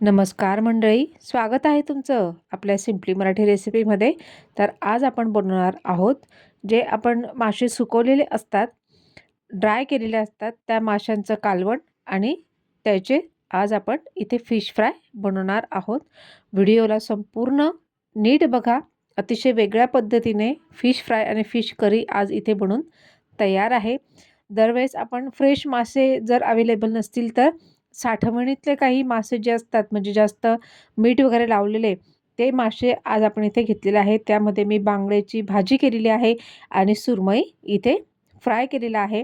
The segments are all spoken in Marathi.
नमस्कार मंडळी स्वागत आहे तुमचं आपल्या सिम्पली मराठी रेसिपीमध्ये तर आज आपण बनवणार आहोत जे आपण मासे सुकवलेले असतात ड्राय केलेले असतात त्या माशांचं कालवण आणि त्याचे आज आपण इथे फिश फ्राय बनवणार आहोत. व्हिडिओला संपूर्ण नीट बघा अतिशय वेगळ्या पद्धतीने फिश फ्राय आणि फिश करी आज इथे बनून तयार आहे. दरवेळेस आपण फ्रेश मासे जर अवेलेबल नसतील तर साठवणीतले काही मासे जे असतात म्हणजे जास्त मीठ वगैरे लावलेले ते मासे आज आपण इथे घेतलेले आहेत. त्यामध्ये मी बांगड्याची भाजी केलेली आहे आणि सुरमई इथे फ्राय केलेला आहे.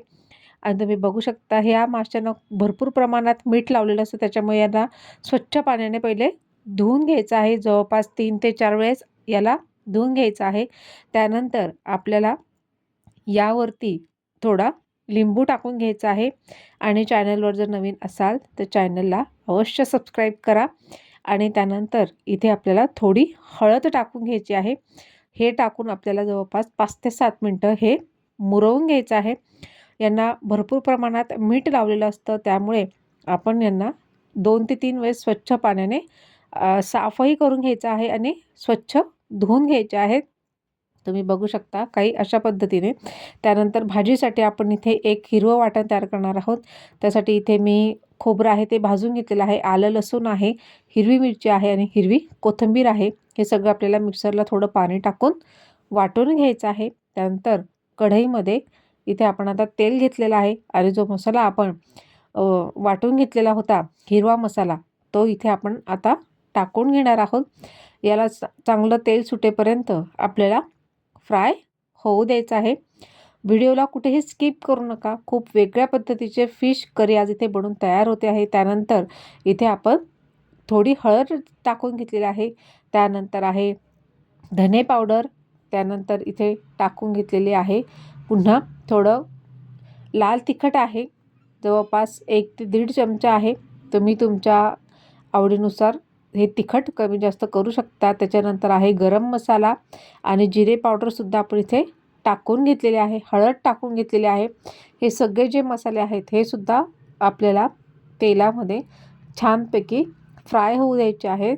आणि तुम्ही बघू शकता ह्या माशांना भरपूर प्रमाणात मीठ लावलेलं असतं. त्याच्यामुळे यांना स्वच्छ पाण्याने पहिले धुवून घ्यायचं आहे. जवळपास तीन ते चार वेळेस याला धुवून घ्यायचं आहे. त्यानंतर आपल्याला यावरती थोडा लिंबू टाकून घ्यायचं आहे. आणि चॅनलवर जर नवीन असाल तर चॅनलला अवश्य सबस्क्राईब करा. आणि त्यानंतर इथे आपल्याला थोडी हळद टाकून घ्यायची आहे. हे टाकून आपल्याला जवळपास पाच ते सात मिनटं हे मुरवून घ्यायचं आहे. यांना भरपूर प्रमाणात मीठ लावलेलं असतं. त्यामुळे आपण यांना दोन ते तीन वेळेस स्वच्छ पाण्याने साफही करून घ्यायचं आहे आणि स्वच्छ धुवून घ्यायचे आहेत. तुम्ही बघू शकता काही अशा पद्धतीने. त्यानंतर भाजीसाठी आपण इथे एक हिरवं वाटण तयार करणार आहोत. त्यासाठी इथे मी खोबरं आहे ते भाजून घेतलेलं आहे. आलं लसूण आहे हिरवी मिरची आहे आणि हिरवी कोथिंबीर आहे. हे सगळं आपल्याला मिक्सरला थोडं पाणी टाकून वाटून घ्यायचं आहे. त्यानंतर कढईमध्ये इथे आपण आता तेल घेतलेलं आहे आणि जो मसाला आपण वाटून घेतलेला होता हिरवा मसाला तो इथे आपण आता टाकून घेणार आहोत. याला चांगलं तेल सुटेपर्यंत आपल्याला फ्राय होऊ द्यायचं आहे. व्हिडिओला कुठेही स्किप करू नका. खूप वेगळ्या पद्धतीचे फिश करी आज इथे बनून तयार होते आहे. त्यानंतर इथे आपण थोडी हळद टाकून घेतलेली आहे. त्यानंतर आहे धने पावडर. त्यानंतर इथे टाकून घेतलेली आहे. पुन्हा थोडं लाल तिखट आहे. जवळपास एक ते दीड चमचा आहे. तुम्ही तुमच्या आवडीनुसार हे तिखट कमी जास्त करू शकता. त्याच्यानंतर आहे गरम मसाला आणि जिरे पावडरसुद्धा आपण इथे टाकून घेतलेले आहे. हळद टाकून घेतलेले आहे. हे सगळे जे मसाले आहेत हे सुद्धा आपल्याला तेलामध्ये छानपैकी फ्राय होऊ द्यायचे आहेत.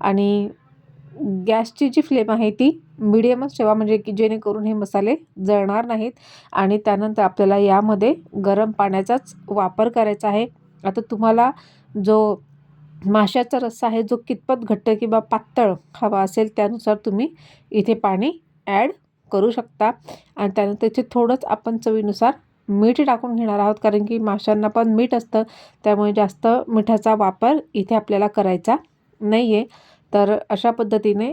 आणि गॅसची जी फ्लेम आहे ती मिडियमच ठेवा म्हणजे की जेणेकरून हे मसाले जळणार नाहीत. आणि त्यानंतर आपल्याला यामध्ये गरम पाण्याचाच वापर करायचा आहे. आता तुम्हाला जो माशाचा रस्सा आहे जो कितपत घट्ट किंवा पातळ हवा असेल त्यानुसार तुम्ही इथे पाणी ॲड करू शकता. आणि त्यानंतर इथे थोडंच आपण चवीनुसार मीठ टाकून घेणार आहोत कारण की माशांना पण मीठ असतं त्यामुळे जास्त मिठाचा वापर इथे आपल्याला करायचा नाही आहे तर अशा पद्धतीने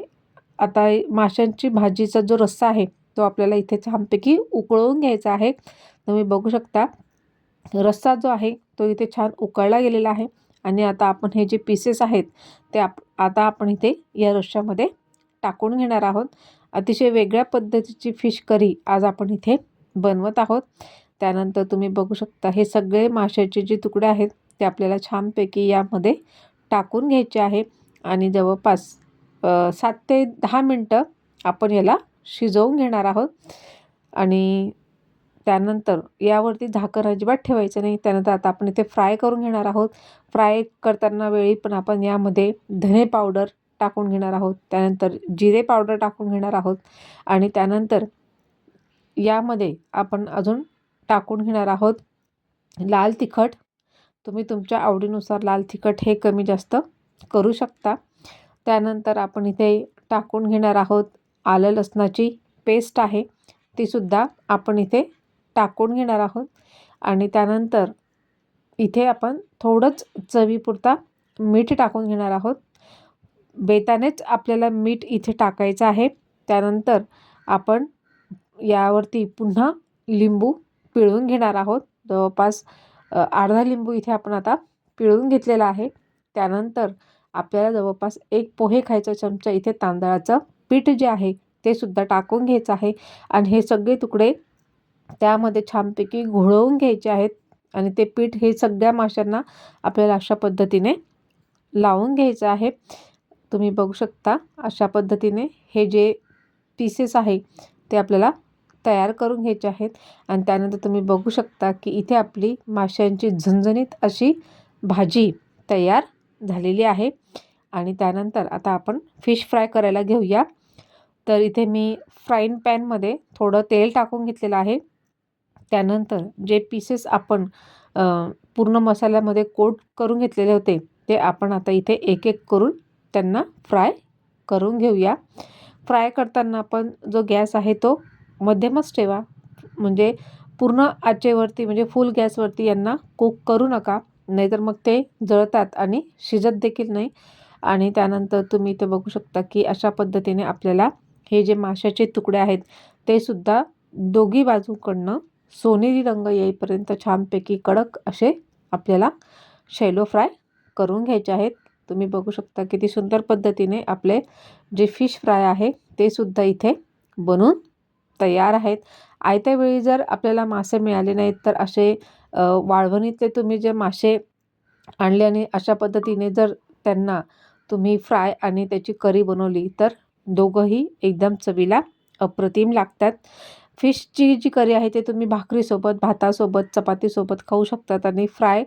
आता माशांची भाजीचा जो रस्सा आहे तो आपल्याला इथे छानपैकी उकळवून घ्यायचा आहे. तुम्ही बघू शकता रस्सा जो आहे तो इथे छान उकळला गेलेला आहे. आणि आता आपण हे जे पीसेस आहेत ते आप आता आपण इथे या रश्श्यामध्ये टाकून घेणार आहोत. अतिशय वेगळ्या पद्धतीची फिश करी आज आपण इथे बनवत आहोत. त्यानंतर तुम्ही बघू शकता हे सगळे माशाचे जे तुकडे आहेत ते आपल्याला छानपैकी यामध्ये टाकून घ्यायचे आहे. आणि जवळपास सात ते दहा मिनटं आपण याला शिजवून घेणार आहोत. आणि त्यानंतर यावरती झाकण अजिबात ठेवायचं नाही. त्यानंतर आता आपण इथे फ्राय करून घेणार आहोत. फ्राय करताना वेळी पण आपण यामध्ये धने पावडर टाकून घेणार आहोत. त्यानंतर जिरे पावडर टाकून घेणार आहोत. आणि त्यानंतर यामध्ये आपण अजून टाकून घेणार आहोत लाल तिखट. तुम्ही तुमच्या आवडीनुसार लाल तिखट हे कमी जास्त करू शकता. त्यानंतर आपण इथे टाकून घेणार आहोत आलं लसणाची पेस्ट आहे. तीसुद्धा आपण इथे टाकून घेणार आहोत. आणि त्यानंतर इथे आपण थोडंच चवीपुरता मीठ टाकून घेणार आहोत. बेतानेच आपल्याला मीठ इथे टाकायचं आहे. त्यानंतर आपण यावरती पुन्हा लिंबू पिळून घेणार आहोत. जवळपास अर्धा लिंबू इथे आपण आता पिळून घेतलेला आहे. त्यानंतर आपल्याला जवळपास एक पोहे खायचा चमचा इथे तांदळाचं पीठ जे आहे ते सुद्धा टाकून घ्यायचं आहे. आणि हे सगळे तुकडे त्यामध्ये छानपैकी घोळवून घ्यायचे आहेत आणि ते पीठ हे सगळ्या माशांना आपल्याला अशा पद्धतीने लावून घ्यायचं आहे. तुम्ही बघू शकता अशा पद्धतीने हे जे पीसेस आहे ते आपल्याला तयार करून घ्यायचे आहेत. आणि त्यानंतर तुम्ही बघू शकता की इथे आपली माशांची झणझणीत अशी भाजी तयार झालेली आहे. आणि त्यानंतर आता आपण फिश फ्राय करायला घेऊया. तर इथे मी फ्राईंग पॅनमध्ये थोडं तेल टाकून घेतलेलं आहे. त्यानंतर जे पीसेस आपण पूर्ण मसाल्यामध्ये कोट करून घेतलेले होते ते आपण आता इथे एक एक करून त्यांना फ्राय करून घेऊया. फ्राय करताना आपण जो गॅस आहे तो मध्यमच ठेवा. म्हणजे पूर्ण आचेवरती म्हणजे फुल गॅसवरती यांना कुक करू नका. नाहीतर मग ते जळतात आणि शिजत देखील नाही. आणि त्यानंतर तुम्ही ते बघू शकता की अशा पद्धतीने आपल्याला हे जे माशाचे तुकडे आहेत ते सुद्धा दोघी बाजूकडनं सोनेरी रंग येईपर्यंत छानपैकी कडक असे आपल्याला शैलो फ्राय करून घ्यायचे आहेत. तुम्ही बघू शकता किती सुंदर पद्धतीने आपले जे फिश फ्राय आहे ते सुद्धा इथे बनून तयार आहेत. आयत्या वेळी जर आपल्याला मासे मिळाले नाहीत तर असे वाळवणीतले तुम्ही जे मासे आणले आणि अशा पद्धतीने जर त्यांना तुम्ही फ्राय आणि त्याची करी बनवली तर दोघंही एकदम चवीला अप्रतिम लागतात. फिशची जी करी आहे ते तुम्ही भाकरीसोबत भातासोबत चपातीसोबत खाऊ शकतात आणि फ्राय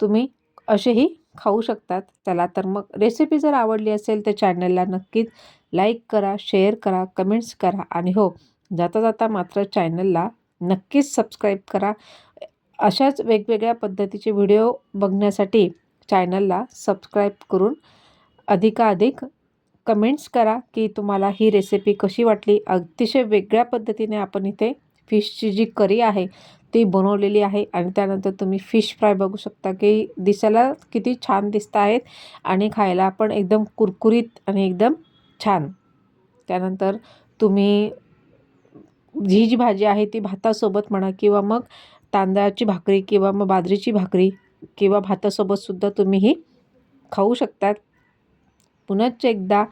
तुम्ही असेही खाऊ शकतात. त्याला तर मग रेसिपी जर आवडली असेल तर चॅनलला नक्कीच लाईक करा शेअर करा कमेंट्स करा आणि हो जाता जाता मात्र चॅनलला नक्कीच सबस्क्राईब करा. अशाच वेगवेगळ्या पद्धतीचे व्हिडिओ बघण्यासाठी चॅनलला सबस्क्राईब करून अधिकाधिक कमेंट्स करा की तुम्हाला ही रेसिपी कशी वाटली? अतिशय वेगळ्या पद्धतीने आपण इथे फिशची जी करी आहे ती बनवलेली आहे आणि त्यानंतर तुम्ही फिश फ्राय बघू शकता की दिसायला किती छान दिसत आहेत आणि खायला पण एकदम कुरकुरीत आणि एकदम छान. त्यानंतर तुम्ही ही जी भाजी आहे ती भातासोबत म्हणा किंवा मग तांदळाची भाकरी किंवा मग बाजरीची भाकरी किंवा भातासोबतसुद्धा तुम्ही ही खाऊ शकतात. पुनश्च एकदा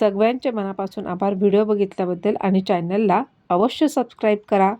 सगळ्यांच्या मनापासून आभार व्हिडिओ बघितल्याबद्दल आणि चॅनलला अवश्य सबस्क्राईब करा.